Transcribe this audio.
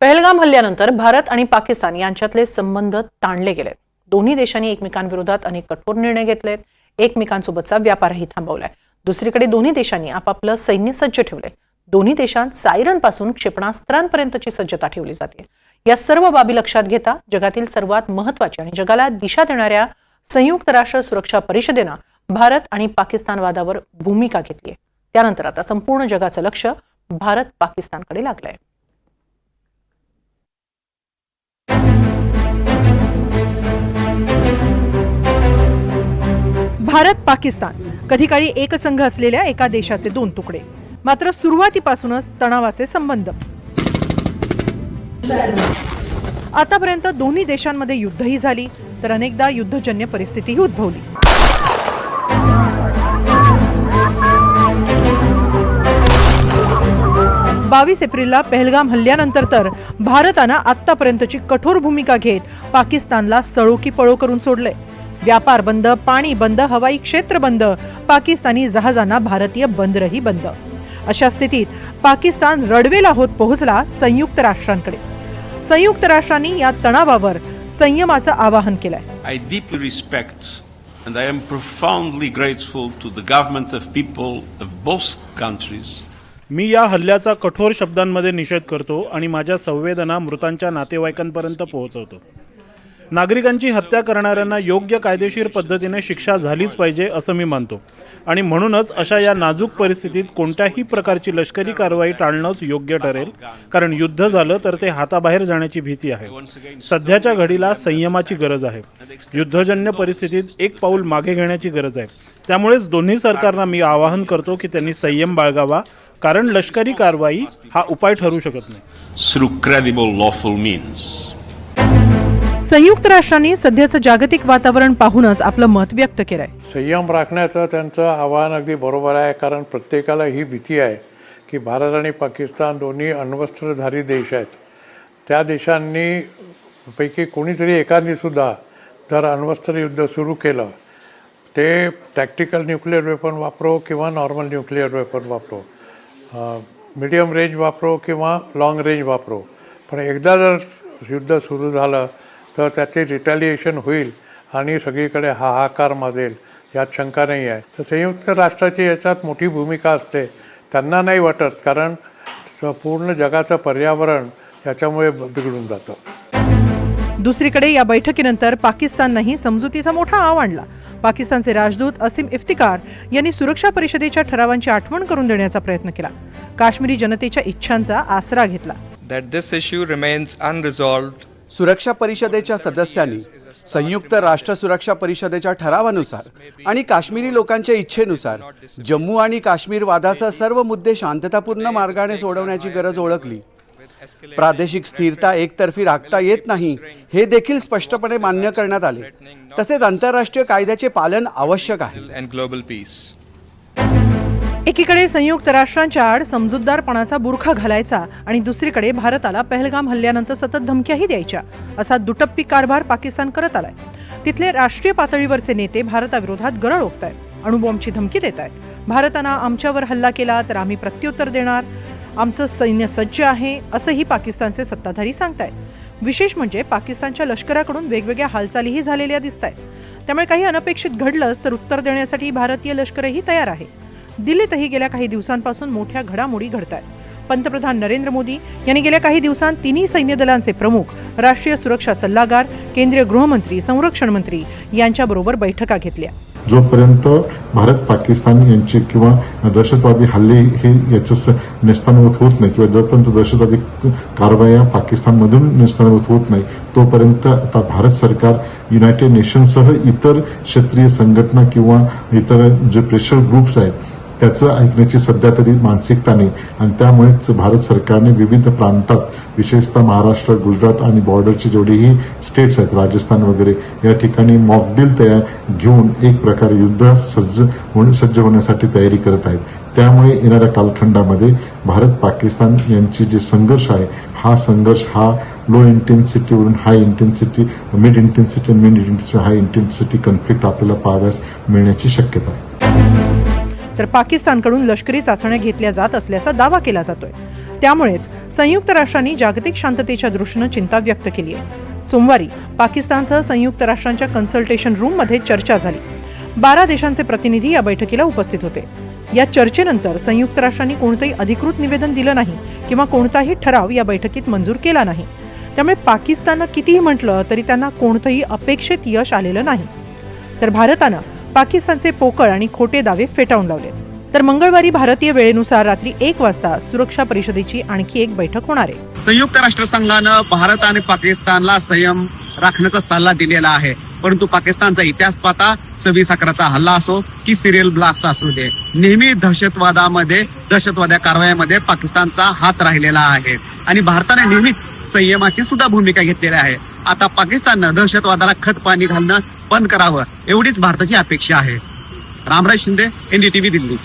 पहलगाम हल्ल्यानंतर भारत आणि पाकिस्तान यांच्यातले संबंध ताणले गेलेत. दोन्ही देशांनी एकमेकांविरोधात अनेक कठोर निर्णय घेतलेत. एकमेकांसोबतचा व्यापारही थांबवलाय. दुसरीकडे दोन्ही देशांनी आपापलं सैन्य सज्ज ठेवलंय. दोन्ही देशांत सायरनपासून क्षेपणास्त्रांपर्यंतची सज्जता ठेवली जाते. या सर्व बाबी लक्षात घेता जगातील सर्वात महत्वाची आणि जगाला दिशा देणाऱ्या संयुक्त राष्ट्र सुरक्षा परिषदेनं भारत आणि पाकिस्तान वादावर भूमिका घेतली त्यानंतर आता संपूर्ण जगाचं लक्ष भारत पाकिस्तानकडे लागलंय. भारत पाकिस्तान. कधी काळी एकसंघ असलेल्या एका देशाचे दोन तुकडे. मात्र सुरुवातीपासूनच तणावाचे संबंध. आतापर्यंत दोन्ही देशांमध्ये युद्धही झाली तर अनेकदा युद्धजन्य परिस्थितीही उद्भवली. बावीस एप्रिलला पहलगाम हल्ल्यानंतर तर भारतानं आतापर्यंतची कठोर भूमिका घेत पाकिस्तानला सळो की पळो करून सोडलंय. व्यापार बंद पाणी बंद हवाई क्षेत्र बंद पाकिस्तानी जहाजांना भारतीय बंदरही बंद. अशा स्थितीत पाकिस्तान रडवेला होत पोहोचला संयुक्त राष्ट्रांकडे. संयुक्त राष्ट्रांनी या तणावावर संयमाचं आवाहन केलंय. I deeply respect and I am profoundly grateful to the government of people of both countries. मी या हल्ल्याचा कठोर शब्दांमध्ये निषेध करतो आणि माझ्या संवेदना मृतांच्या नातेवाईकांपर्यंत पोहोचवतो. नागरिकांची हत्या करणाऱ्यांना योग्य कायदेशीर पद्धतीने शिक्षा झालीच पाहिजे असं मी मानतो. आणि म्हणूनच अशा या नाजूक परिस्थितीत कोणत्याही प्रकारची लष्करी कारवाई टाळणंच योग्य ठरेल. कारण युद्ध झालं तर ते हाताबाहेर जाण्याची भीती आहे. सध्याच्या घडीला संयमाची गरज आहे. युद्धजन्य परिस्थितीत एक पाऊल मागे घेण्याची गरज आहे. त्यामुळेच दोन्ही सरकारना मी आवाहन करतो की त्यांनी संयम बाळगावा. कारण लष्करी कारवाई हा उपाय ठरू शकत नाही. संयुक्त राष्ट्रांनी सध्याचं जागतिक वातावरण पाहूनच आपलं मत व्यक्त केलंय. संयम राखण्याचं त्यांचं आव्हान अगदी बरोबर आहे कारण प्रत्येकाला ही भीती आहे की भारत आणि पाकिस्तान दोन्ही अण्वस्त्रधारी देश आहेत. त्या देशांनी पैकी कोणीतरी एकाने सुद्धा जर अण्वस्त्र युद्ध सुरू केलं ते टॅक्टिकल न्यूक्लिअर वेपन वापरो किंवा नॉर्मल न्यूक्लिअर वेपन वापरो. मीडियम रेंज वापरो किंवा लाँग रेंज वापरो. पण एकदा जर युद्ध सुरू झालं तर त्याचे रिटॅलिएशन होईल आणि सगळीकडे हाहाकार माजेल यात शंका नाही आहे. तर संयुक्त राष्ट्राची याच्यात मोठी भूमिका असते. त्यांना नाही वाटत कारण पूर्ण जगाचं पर्यावरण याच्यामुळे बिघडून जातं. दुसरीकडे या बैठकीनंतर पाकिस्ताननंही समजुतीचा मोठा आव आणला. पाकिस्तानचे राजदूत असीम इफ्तिकार यांनी सुरक्षा परिषदेच्या ठरावांची आठवण करून देण्याचा प्रयत्न केला. काश्मीरी जनतेच्या इच्छांचा आसरा घेतला. That this issue remains unresolved सुरक्षा परिषदेच्या सदस्यांनी संयुक्त राष्ट्र सुरक्षा परिषदेच्या ठरावानुसार आणि काश्मीरी लोकांच्या इच्छेनुसार जम्मू आणि काश्मीर वादासह सर्व मुद्दे शांततापूर्ण मार्गाने सोडवण्याची गरज ओळखली. प्रादेशिक स्थिरता एकतर्फी राखता येत नाही हे देखील स्पष्टपणे मान्य करण्यात आले. तसेच आंतरराष्ट्रीय कायद्याचे पालन आवश्यक आहे. Global peace. एकीकडे संयुक्त राष्ट्रांच्या आड समजूतदारपणाचा बुरखा घालायचा आणि दुसरीकडे भारताला पहलगाम हल्ल्यानंतर सतत धमक्याही द्यायच्या असा दुटप्पी कारभार पाकिस्तान करत आलाय. तिथले राष्ट्रीय पातळीवरचे नेते भारताविरोधात गरळ ओकतायत अणुबॉम्बची धमकी देत आहेत भारतानं आमच्यावर हल्ला केला तर आम्ही प्रत्युत्तर देणार आमचं सैन्य सज्ज आहे असंही पाकिस्तानचे सत्ताधारी सांगतायत. विशेष म्हणजे पाकिस्तानच्या लष्कराकडून वेगवेगळ्या हालचालीही झालेल्या दिसत आहेत त्यामुळे काही अनपेक्षित घडलंच तर उत्तर देण्यासाठी भारतीय लष्करही तयार आहे. दिल्लीतही गेल्या काही दिवसांपासून मोठ्या घडामोडी घडत आहेत पंतप्रधान नरेंद्र मोदी यांनी गेल्या काही दिवसांत तिन्ही सैन्य दलांचे प्रमुख राष्ट्रीय सुरक्षा सल्लागार केंद्रीय गृहमंत्री संरक्षण मंत्री यांच्याबरोबर बैठका घेतल्या. जोपर्यंत भारत पाकिस्तान यांची किंवा दहशतवादी हल्ले हे याचं स- होत नाही किंवा जोपर्यंत दहशतवादी कारवाया पाकिस्तानमधून नेस्तानाबूत होत नाही तोपर्यंत आता भारत सरकार युनायटेड नेशन्ससह इतर क्षेत्रीय संघटना किंवा इतर जे प्रेशर ग्रुप्स आहेत त्याचं ऐकण्याची सध्या तरी मानसिकता नाही. आणि त्यामुळेच भारत सरकारने विविध प्रांतात विशेषतः महाराष्ट्र गुजरात आणि बॉर्डरची जेवढीही स्टेट्स आहेत राजस्थान वगैरे या ठिकाणी मॉकडील तयार घेऊन एक प्रकारे युद्ध सज्ज सज्ज होण्यासाठी तयारी करत आहेत. त्यामुळे येणाऱ्या कालखंडामध्ये भारत पाकिस्तान यांची जे संघर्ष आहे हा संघर्ष हा low इंटेन्सिटीवरून high intensity mid intensity mid intensity high intensity conflict आपल्याला पाहाव्यास मिळण्याची शक्यता आहे. तर पाकिस्तानकडून लष्करी चाचण्या घेतल्या जात असल्याचा दावा केला जातोय. त्यामुळेच संयुक्त राष्ट्रांनी जागतिक शांततेच्या दृष्टीनं चिंता व्यक्त केली आहे. सोमवारी पाकिस्तानसह संयुक्त राष्ट्रांच्या कन्सल्टेशन रूममध्ये चर्चा झाली. बारा देशांचे प्रतिनिधी या बैठकीला उपस्थित होते. या चर्चेनंतर संयुक्त राष्ट्रांनी कोणतंही अधिकृत निवेदन दिलं नाही किंवा कोणताही ठराव या बैठकीत मंजूर केला नाही. त्यामुळे पाकिस्ताननं कितीही म्हटलं तरी त्यांना कोणतंही अपेक्षित यश आलेलं नाही. तर भारतानं पाकिस्तानचे पोकळ आणि खोटे दावे फेटाळून लावले. तर मंगळवारी भारतीय वेळेनुसार रात्री एक वाजता सुरक्षा परिषदेची आणखी एक बैठक होणार आहे. संयुक्त राष्ट्रसंघानं भारत आणि पाकिस्तानला संयम राखण्याचा सल्ला दिलेला आहे. परंतु पाकिस्तानचा इतिहास पाहता सव्वीस अकराचा हल्ला असो की सिरियल ब्लास्ट असू दे नेहमी दहशतवादामध्ये दहशतवाद्या कारवायामध्ये पाकिस्तानचा हात राहिलेला आहे. आणि भारताने नेहमीच संयमाची सुद्धा भूमिका घेतलेली आहे. आता पाकिस्ताननं दहशतवादाला खत पाणी घालणं बंद करावं एवढीच भारताची अपेक्षा आहे. रामराज शिंदे एनडीटीव्ही दिल्ली.